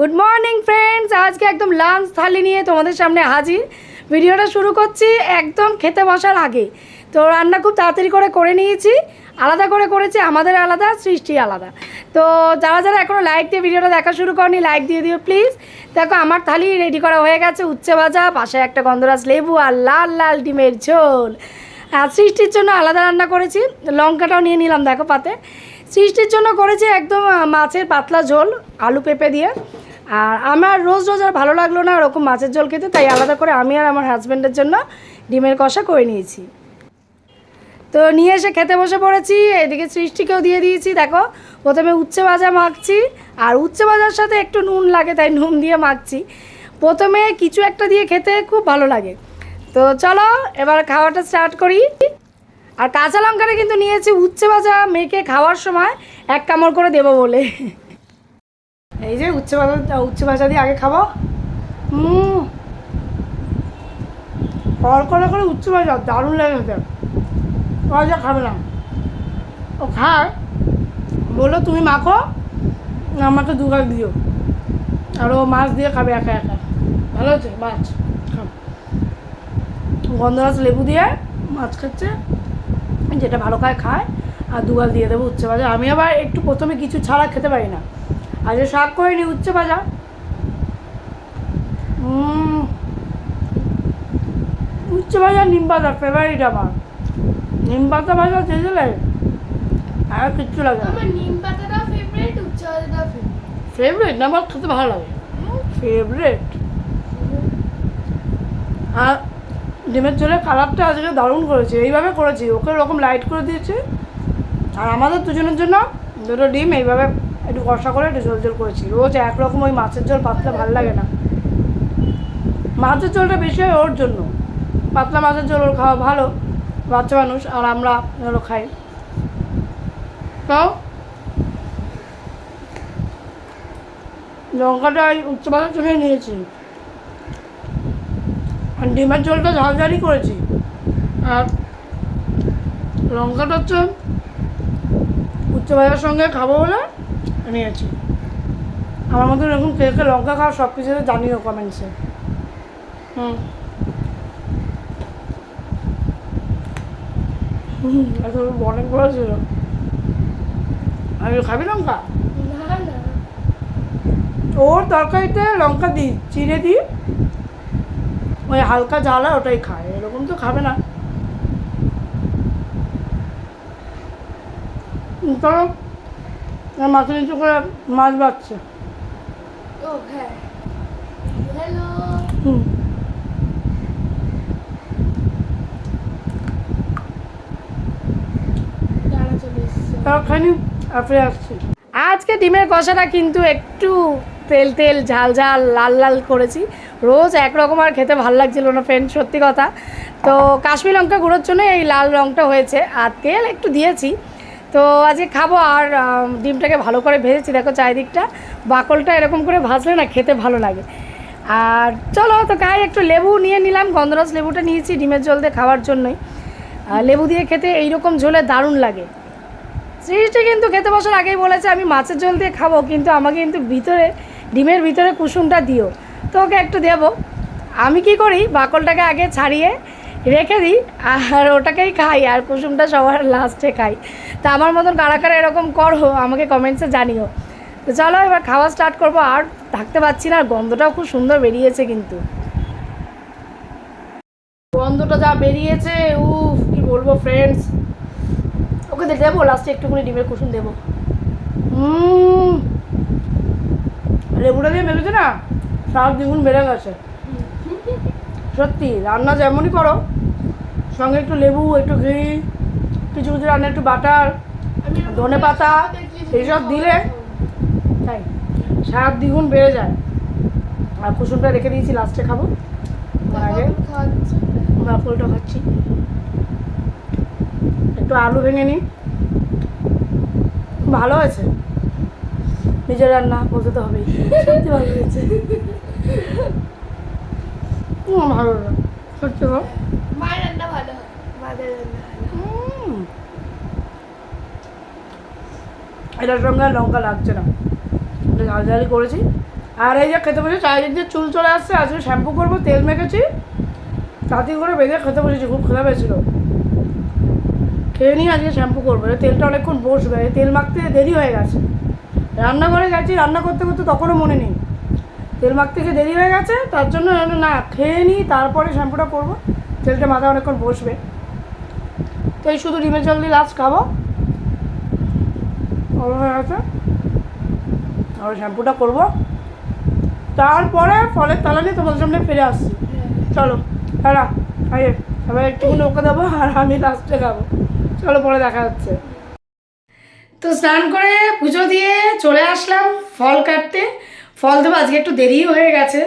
Good morning friends আজকে একদম lunch থালি নিয়ে তোমাদের সামনে হাজির। ভিডিওটা শুরু করছি একদম খেতে বসার আগে। তো রান্না খুব তাড়াতাড়ি করে করে নিয়েছি। আলাদা করে করেছি আমাদের আলাদা সৃষ্টি আলাদা। তো যারা যারা এখনও লাইক দিয়ে ভিডিওটা দেখা শুরু করনি লাইক দিয়ে দিও প্লিজ দেখো, আমার থালি রেডি করা হয়ে গেছে, উচ্ছে ভাজা, পাশে একটা গন্ধরাজ লেবু আর লাল লাল ডিমের ঝোল। আর সৃষ্টির জন্য আলাদা রান্না করেছি, লঙ্কাটাও নিয়ে নিলাম দেখো পাতে। সৃষ্টির জন্য করেছি একদম মাছের পাতলা ঝোল, আলু পেঁপে দিয়ে। আর আমার রোজ রোজ আর ভালো লাগল না ওরকম মাছের ঝোল খেতে, তাই আলাদা করে আমি আর আমার হাজব্যান্ডের জন্য ডিমের কষা করে নিয়েছি। তো নিয়ে এসে খেতে বসে পড়েছি, এদিকে সৃষ্টিকেও দিয়ে দিয়েছি, দেখো, প্রথমে উচ্ছে ভাজা মাখছি, আর উচ্ছে ভাজার সাথে একটু নুন লাগে, তাই নুন দিয়ে মাখছি। প্রথমে কিছু একটা দিয়ে খেতে খুব ভালো লাগে। তো চলো, এবার খাওয়াটা স্টার্ট করি। আর কাঁচা লঙ্কাটা কিন্তু নিয়েছি উচ্ছে ভাজা, মেখে খাওয়ার সময় এক কামড় করে দেবো বলে। এই যে উচ্ছে ভাজা উচ্ছে ভাজা দিয়ে আগে খাব। কড়কড়া করে উচ্ছে ভাজা দারুণ লাগে খেতে। ভাজা খাবে না। ও খায়। বলল, তুমি মাখো, আমাকে দু দুগাল দিও। আর ও মাছ দিয়ে খাবে একা একা। ভালো হচ্ছে মাছ গন্ধরাজ লেবু দিয়ে মাছ খাচ্ছে। যেটা ভালো খায় খায়। আর দুগাল দিয়ে দেবো উচ্ছে ভাজা আমি আবার একটু প্রথমে কিছু ছাড়া খেতে পারি না। যে শাক করে নি উচ্ছে ভাজা। উচ্ছে ভাজা নিম পাতা ফেভারিট আমার। নিম পাতা ভাজা দিলে আর কিচ্ছু লাগে না। আমার নিম পাতাটা ফেভারিট উচ্চ ফেভারিট না আমার খেতে ভালো লাগে। ফেভারিট আর ডিমের ঝোলের কালারটা আজকে দারুণ করেছে। এইভাবে করেছি। ওকে ওরকম লাইট করে দিয়েছি। আর আমাদের দুজনের জন্য দুটো ডিম এইভাবে একটু কষা করে একটু ঝোল করেছি। রোজ একরকম ওই মাছের ঝোল পাতলা ভালো লাগে না। মাছের ঝোলটা বেশি হয় ওর জন্য। পাতলা মাছের ঝোল ওর খাওয়া ভালো, বাচ্চা মানুষ, আর আমরা ওগুলো খাই। তাও? লঙ্কাটা উচ্চ পাতার জন্য নিয়েছি। আর ডিমের ঝোলটা ঝালঝালি করেছি। আর লঙ্কাটা হচ্ছে উচ্চ বাজার সঙ্গে খাব বলে নিয়েছি আমার মতো এরকম কে কে লঙ্কা খাওয়া সব কিছুতে জানিও কমেন্টসে হুম হুম, এত অনেক বড় ছিল। আমি খাবি লঙ্কা? ওর তরকারিতে লঙ্কা দিই চিড়ে দিই ওই হালকা জ্বালা ওটাই খায় এরকম তো খাবে না। চলো মাথা নিচু করে মাছ বাচ্ছে ও হ্যাঁ। হুম। আজকে ডিমের কষাটা কিন্তু একটু তেল তেল ঝাল ঝাল লাল লাল করেছি। রোজ একরকম আর খেতে ভালো লাগছিল না ফ্রেন্ড সত্যি কথা। তো কাশ্মীর লঙ্কা গুঁড়োর জন্য এই লাল রঙটা হয়েছে। আর তেল একটু দিয়েছি। তো আজকে খাব আর ডিমটাকে ভালো করে ভেজেছি, দেখো চারিদিকটা। বাকলটা এরকম করে ভাজলে না খেতে ভালো লাগে। আর চলো, তো গায়ে একটু লেবু নিয়ে নিলাম, গন্ধরাজ লেবুটা নিয়েছি ডিমের জল দিয়ে খাওয়ার জন্যই। লেবু দিয়ে খেতে এইরকম ঝোলে দারুণ লাগে। সৃষ্টি কিন্তু খেতে বসার আগেই বলেছে, আমি মাছের ঝোল দিয়ে খাব, কিন্তু আমাকে কিন্তু ভিতরে, ডিমের ভিতরে কুসুমটা দিও। তো ওকে একটু দেবো। আমি কি করি, বাকলটাকে আগে ছাড়িয়ে রেখে দিই, আর ওটাকেই খাই, আর কুসুমটা সবার লাস্টে খাই। তা আমার মতন কারা কারা এরকম করো, আমাকে কমেন্টসে জানিও। তো চলো এবার খাওয়া স্টার্ট করব, আর থাকতে পারছি না, আর গন্ধটাও খুব সুন্দর বেরিয়েছে কিন্তু। গন্ধটা যা বেরিয়েছে, উফ, কি বলব ফ্রেন্ডস ওকে দেবো লাস্টে একটুখানি ডিমের কুসুম দেবো। লেবুটা দিয়ে মেরেছে না? স্বাদ দ্বিগুণ বেড়ে গেছে। সত্যি রান্না যেমনই করো সঙ্গে একটু লেবু একটু ঘি কিছু কিছু রান্না একটু বাটার ধনে পাতা এইসব দিলে তাই স্বাদ দ্বিগুণ বেড়ে যায়। আর কুসুমটা রেখে দিয়েছি লাস্টে খাব। আগে ফুলটা খাচ্ছি। একটু আলু ভেঙে নিই। ভালো হয়েছে। নিজের রান্না বলতে তো হবেই। সত্যি ভালো হয়েছে। ভালো না সত্যি গো। মায়ের রান্না ভালো মাদের রান্না এটার সঙ্গে লঙ্কা লাগছে না। এটা ঝাল করেছি। আর এই যে খেতে বসে চারিদিক দিয়ে চুল চলে আসছে আজকে শ্যাম্পু করব তেল মেখেছি। তাঁতি করে বেঁধে খেতে বসেছি খুব খেলা পেয়েছিল। খেয়ে নিয়ে আজকে শ্যাম্পু করব। তেলটা অনেকক্ষণ বসবে তেল মাখতে দেরি হয়ে গেছে। রান্নাঘরে গেছি রান্না করতে করতে তখনও মনে নেই। তেল মাখতে গিয়ে দেরি হয়ে গেছে, তার জন্য না খেয়ে নিই, তারপরে শ্যাম্পুটা করব। তেলটা মাথায় অনেকক্ষণ বসবে। তো এই শুধু ডিমের জল দিয়ে লাস্ট খাব। হয়ে গেছে। আর শ্যাম্পুটা করব। তারপরে ফলের তালা নিয়ে তোমাদের সামনে ফিরে আসছি। চলো হ্যাঁ আরে এবার একটুখানি ওকে দেবো আর আমি লাস্টে খাব। চলো, পরে দেখা যাচ্ছে তো স্নান করে পুজো দিয়ে চলে আসলাম ফল কাটতে। ফল দেবো, আজকে একটু দেরিও হয়ে গেছে।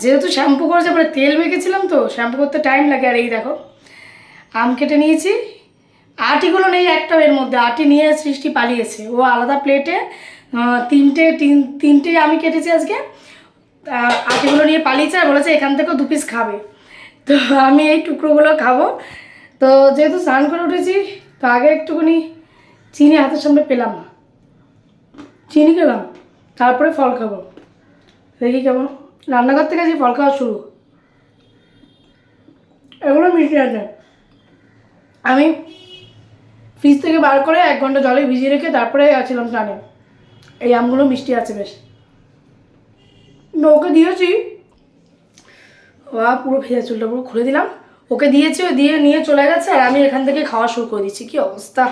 যেহেতু শ্যাম্পু করেছে, পরে তেল মেখেছিলাম তো, শ্যাম্পু করতে টাইম লাগে। আর এই দেখো, আম কেটে নিয়েছি। আটিগুলো নেই একটা এর মধ্যে, আটি নিয়ে সৃষ্টি পালিয়েছে। ও আলাদা প্লেটে তিনটে, তিন, তিনটে আমি কেটেছি আজকে। আটিগুলো নিয়ে পালিয়েছে আর বলেছে এখান থেকেও দু পিস খাবে। তো আমি এই টুকরোগুলো খাব। তো যেহেতু স্নান করে উঠেছি, তো আগে একটুখানি চিনি হাতের সামনে পেলাম না। চিনি খেলাম, তারপরে ফল খাব। দেখি কেমন। রান্নাঘর থেকে যে ফল খাওয়া শুরু। এগুলো মিষ্টি আছে আমি ফ্রিজ থেকে বার করে এক ঘণ্টা জলে ভিজিয়ে রেখে তারপরে আছিলাম স্নানে। এই আমগুলো মিষ্টি আছে বেশ। ওকে দিয়েছি। বা পুরো ভেজা চুলটা পুরো খুলে দিলাম। ওকে দিয়েছি, ও দিয়ে নিয়ে চলে গেছে আর আমি এখান থেকে খাওয়া শুরু করে দিচ্ছি। কি অবস্থা?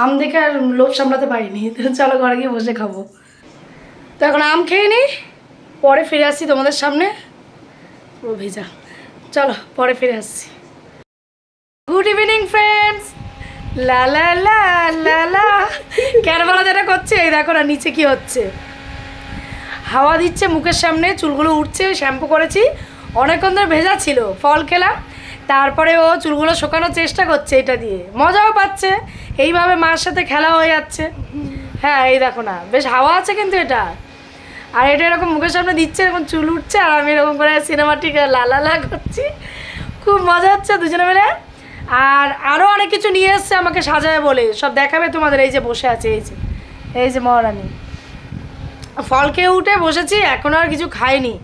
আম দেখে আর লোভ সামলাতে পারিনি। চলো ঘরে গিয়ে বসে খাব। তো এখন আম খেয়ে নিই পরে ফিরে আসছি তোমাদের সামনে। পুরো ভেজা। চলো, পরে ফিরে আসছি। গুড ইভিনিং ফ্রেন্ডস লা লা যেটা করছে, এই দেখো না, নিচে কি হচ্ছে। হাওয়া দিচ্ছে মুখের সামনে, চুলগুলো উঠছে, শ্যাম্পু করেছি। অনেকক্ষণ ধরে ভেজা ছিল, ফল খেলাম। তারপরে ও চুলগুলো শোকানোর চেষ্টা করছে এটা দিয়ে। মজাও পাচ্ছে। এইভাবে মার সাথে খেলা হয়ে যাচ্ছে। হ্যাঁ এই দেখো না, বেশ হাওয়া আছে কিন্তু এটা। আর এটা এরকম মুখের সামনে দিচ্ছে, এরকম চুল উঠছে, আর আমি এরকম করে সিনেমাটিক লালা লা করছি। খুব মজা হচ্ছে দুজনে মিলে। আর আরও অনেক কিছু নিয়ে এসছে আমাকে সাজায় বলে। সব দেখাবে তোমাদের, এই যে বসে আছে, এই যে এই যে মহারানী। ফল খেয়ে উঠে বসেছি এখনও আর কিছু খাইনি।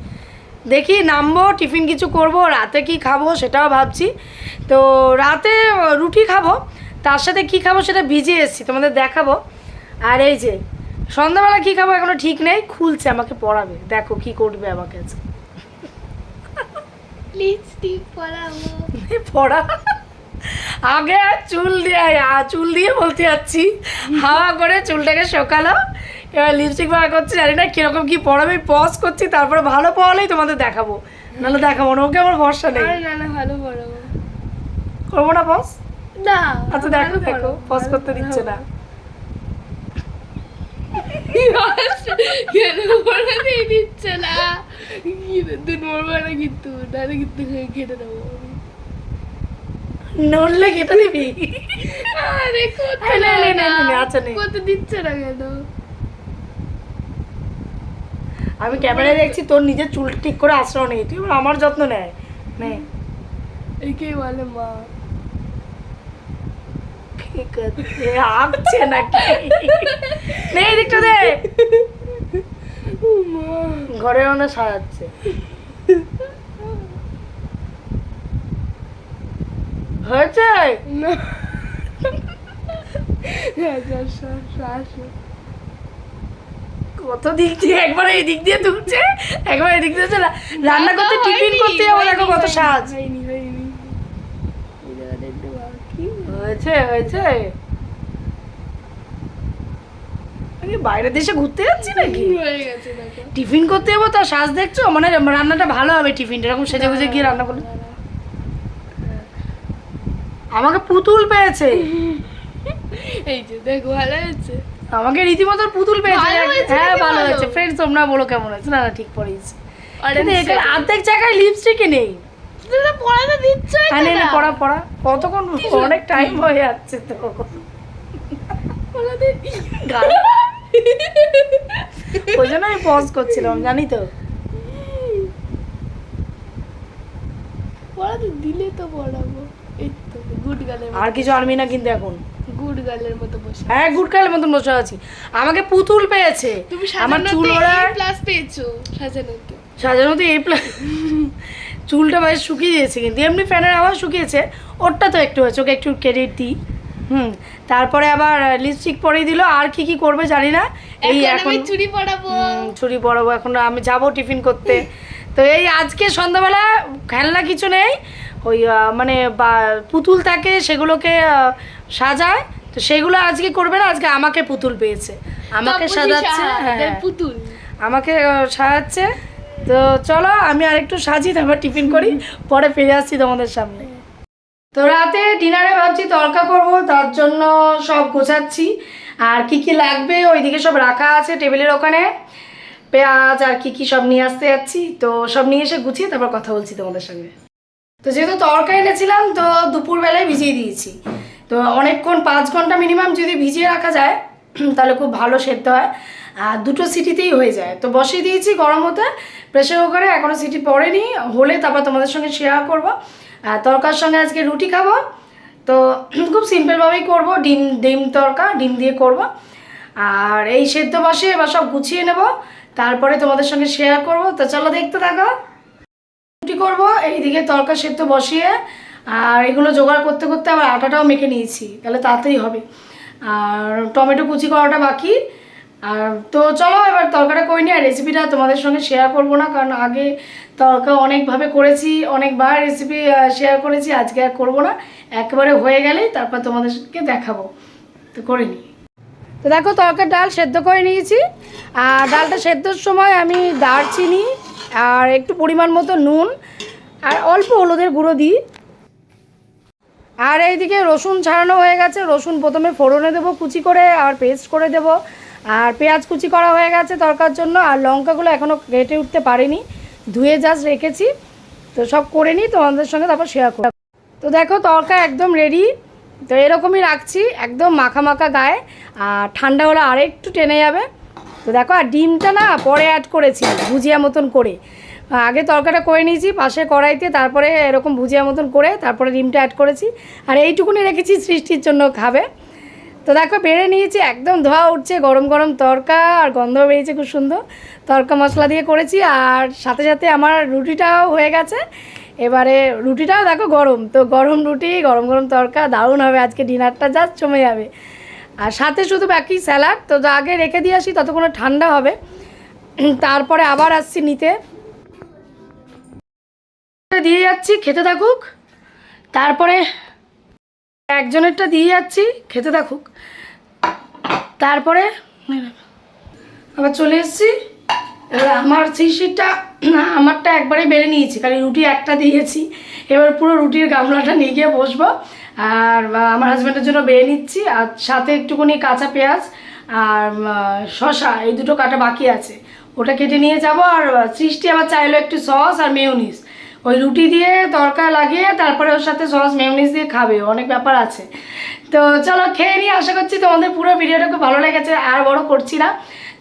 দেখি নামবো, টিফিন কিছু করব, রাতে কি খাব সেটাও ভাবছি। তো রাতে রুটি খাব, তার সাথে কি খাব সেটা ভিজিয়ে এসেছি, তোমাদের দেখাবো। আর এই যে সন্ধ্যাবেলা কি খাব এখনও ঠিক নেই? খুলছে আমাকে পড়াবে। দেখো কি করবে আমাকে আজকে। লিপস্টিক পরাবো পড়া? আগে আর চুল দিয়ে চুল দিয়ে বলতে যাচ্ছি। হাওয়া করে চুলটাকে শোকালো। এবার লিপস্টিক বার করছি জানি না কীরকম কি পড়াবে। পজ করছি তারপরে ভালো পড়ালেই তোমাদের দেখাবো। নাহলে দেখাবো না ওকে আমার ভরসা নেই। না না ভালো পরাবো করব না পজ না আচ্ছা দেখো দেখো পজ করতে দিচ্ছে না। না দেবো। নড়লে কেটে দিবি আরে এই নে, নে, নে, না নে, নে, নে। করতে দিচ্ছে না আমি ক্যামেরায় দেখছি তোর নিজের চুল ঠিক করে আশ্রয় নেই তুই আমার যত্ন নেয় নে বলে মা আঁকছে নাকি নে এদিকটা দে ঘরে অনেক সাজাচ্ছে হয়েছে না কত দিক দিয়ে একবার এই দিক দিয়ে তুলছে একবার এদিক দিয়ে রান্না করতে টিফিন করতে যাব দেখো কত সাজ। হয়নি হয়নি এই জায়গাটা একটু বাকি হয়েছে হয়েছে। আমি বাইরের দেশে ঘুরতে যাচ্ছি নাকি? টিফিন করতে যাব তার সাজ দেখছ? মানে রান্নাটা ভালো হবে টিফিনটা এরকম সেজে গুজে গিয়ে রান্না করলে। আমাকে পুতুল পেয়েছে। এই যে দেখো ভালো হয়েছে। আমাকে রীতিমতো পুতুল পেয়েছে। হ্যাঁ ভালো? হয়েছে। ফ্রেন্ডস তোমরা বলো কেমন হয়েছে। না না ঠিক পড়েছি। কিন্তু এখানে অর্ধেক জায়গায় লিপস্টিকই নেই। তো পড়াতে দিচ্ছ নে, নে, পড়া পড়া। কতক্ষণ অনেক টাইম হয়ে যাচ্ছে তো। পড়াতে ওই জন্য আমি পজ করছিলাম জানি তো। পড়াতে দিলে তো পড়াবো। এই তো গুড গালে আর কিছু আনবি না কিন্তু এখন। গুড গার্লের মতো বসে হ্যাঁ গুড বসে আছি। আমাকে পুতুল পেয়েছে। তুমি আমার চুল ওড়ার প্লাস পেয়েছ সাজানোতে। সাজানো তো এই প্লা- চুলটা বেশ শুকিয়ে দিয়েছে কিন্তু। এমনি ফ্যানের আবার শুকিয়েছে ওরটা তো একটু হয়েছে ওকে একটু ক্রেডিট দিই। হুম তারপরে আবার লিপস্টিক পরিয়ে দিল আর কি কি করবে জানি না। এই এখন এখন আমি চুরি পড়াবো পরাবো এখন আমি যাব টিফিন করতে। তো এই আজকে সন্ধ্যাবেলা খেলনা কিছু নেই ওই মানে বা- পুতুল থাকে সেগুলোকে সাজায়। তো সেগুলো আজকে করবে না আজকে আমাকে পুতুল পেয়েছে। আমাকে সাজাচ্ছে হ্যাঁ। পুতুল। আমাকে সাজাচ্ছে। তো চলো, আমি আরেকটু সাজি, তারপর টিফিন করি, পরে ফিরে আসছি তোমাদের সামনে। তো রাতে ডিনারে ভাবছি তরকা করব, তার জন্য সব গোছাচ্ছি। আর কি কি লাগবে, ওইদিকে সব রাখা আছে টেবিলের ওখানে। পেঁয়াজ আর কি কি সব নিয়ে আসতে যাচ্ছি, তো সব নিয়ে এসে গুছিয়ে তারপর কথা বলছি তোমাদের সঙ্গে। তো যেহেতু তরকা এনেছিলাম, তো দুপুরবেলায় ভিজিয়ে দিয়েছি। তো অনেকক্ষণ, পাঁচ ঘণ্টা মিনিমাম যদি ভিজিয়ে রাখা যায়, তাহলে খুব ভালো সেদ্ধ হয়। আর দুটো সিটিতেই হয়ে যায়। তো বসিয়ে দিয়েছি গরম হতে প্রেশার কুকারে এখনও সিটি পড়েনি। হলে তারপর তোমাদের সঙ্গে শেয়ার করব। আর তরকার সঙ্গে আজকে রুটি খাব। তো খুব সিম্পলভাবেই করব। ডিম ডিম তরকা, ডিম দিয়ে করব। আর এই সেদ্ধ বসে এবার সব গুছিয়ে নেব। তারপরে তোমাদের সঙ্গে শেয়ার করব। তো চলো দেখতে থাকো। রুটি করব, এইদিকে তরকা সেদ্ধ বসিয়ে, আর এগুলো জোগাড় করতে করতে আবার আটাটাও মেখে নিয়েছি। তাহলে তাড়াতাড়ি হবে। আর টমেটো কুচি করাটা বাকি। আর তো চলো এবার তরকাটা করে আর রেসিপিটা তোমাদের সঙ্গে শেয়ার করব না, কারণ আগে তরকা অনেকভাবে করেছি, অনেকবার রেসিপি শেয়ার করেছি, আজকে আর করব না। একেবারে হয়ে গেলেই তারপর তোমাদেরকে দেখাবো। তো করে নিই। তো দেখো তরকার ডাল সেদ্ধ করে নিয়েছি। আর ডালটা সেদ্ধর সময় আমি দারচিনি আর একটু পরিমাণ মতো নুন আর অল্প হলুদের গুঁড়ো দিই। আর এইদিকে রসুন ছাড়ানো হয়ে গেছে। রসুন প্রথমে ফোড়নে দেবো, কুচি করে আর পেস্ট করে দেব। আর পেঁয়াজ কুচি করা হয়ে গেছে তরকার জন্য, আর লঙ্কাগুলো এখনও কেটে উঠতে পারিনি। ধুয়ে জাস্ট রেখেছি। তো সব করে নিই, তোমাদের সঙ্গে তারপর শেয়ার করব। তো দেখো, তরকা একদম রেডি তো এরকমই রাখছি, একদম মাখা মাখা গায়ে। আর ঠান্ডা হলে আর একটু টেনে যাবে। তো দেখো, আর ডিমটা না পরে অ্যাড করেছি, ভুজিয়া মতন করে। আগে তরকাটা করে নিয়েছি, পাশে কড়াইতে, তারপরে এরকম ভুজিয়া মতন করে, তারপরে ডিমটা অ্যাড করেছি। আর এইটুকুনি রেখেছি, সৃষ্টির জন্য খাবে। তো দেখো, বেড়ে নিয়েছি, একদম ধোয়া উঠছে, গরম গরম তরকা, আর গন্ধ বেরিয়েছে খুব সুন্দর। তরকা মশলা দিয়ে করেছি, আর সাথে সাথে আমার রুটিটাও হয়ে গেছে। এবারে রুটিটাও দেখো গরম, তো গরম রুটি, গরম গরম তরকা, দারুণ হবে আজকে ডিনারটা, জাস্ট জমে যাবে। আর সাথে শুধু বাকি স্যালাড, তো যা আগে রেখে দিয়ে আসি, ততক্ষণ ঠান্ডা হবে। তারপরে আবার আসছি নিতে। দিয়ে যাচ্ছি, খেতে থাকুক। তারপরে একজনেরটা দিয়ে যাচ্ছি, খেতে থাকুক। তারপরে আবার চলে এসেছি। এবার আমার সিটটা আমারটা একবারে বেড়ে নিয়েছি কারণ রুটি একটা দিয়েছি। এবার পুরো রুটির গামলাটা নিয়ে গিয়ে বসবো। আর আমার হাজব্যান্ডের জন্য বেড়ে নিচ্ছি, আর সাথে একটুখানি কাঁচা পেঁয়াজ আর শসা, এই দুটো কাটা বাকি আছে। ওটা কেটে নিয়ে যাব, আর সৃষ্টি আবার চাইলো একটু সস আর মেয়োনিজ ওই রুটি দিয়ে তরকা লাগিয়ে তারপরে ওর সাথে সস মেয়োনিজ দিয়ে খাবে, অনেক ব্যাপার আছে। তো চলো খেয়ে নিয়ে আশা করছি তোমাদের পুরো ভিডিওটা খুব ভালো লেগেছে, আর বড় করছি না।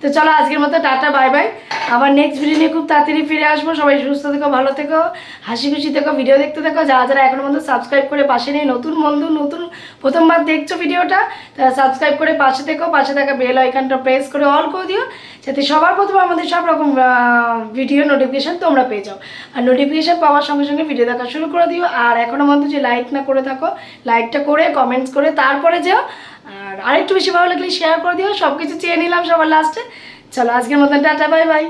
তো চলো আজকের মতো টাটা বাই বাই আবার নেক্সট ভিডিও নিয়ে খুব তাড়াতাড়ি ফিরে আসব। সবাই সুস্থ থেকো, ভালো থেকো, হাসি খুশি থেকো ভিডিও দেখতে থেকো। যারা যারা এখনও পর্যন্ত সাবস্ক্রাইব করে পাশে নেই, নতুন বন্ধু, নতুন প্রথমবার দেখছ ভিডিওটা তারা সাবস্ক্রাইব করে পাশে থেকো। পাশে থাকা বেল আইকনটা প্রেস করে অল করে দিও। যাতে সবার প্রথমে আমাদের সব রকম ভিডিও নোটিফিকেশান তোমরা পেয়ে যাও। আর নোটিফিকেশান পাওয়ার সঙ্গে সঙ্গে ভিডিও দেখা শুরু করে দিও। আর এখনও মধ্যে যে লাইক না করে থাকো লাইকটা করে কমেন্টস করে, তারপরে যাও। আর আরেকটু বেশি ভালো লাগলে শেয়ার করে দিও। সব কিছু চেয়ে নিলাম সবার লাস্টে চলো আজকের মতন টাটা বাই বাই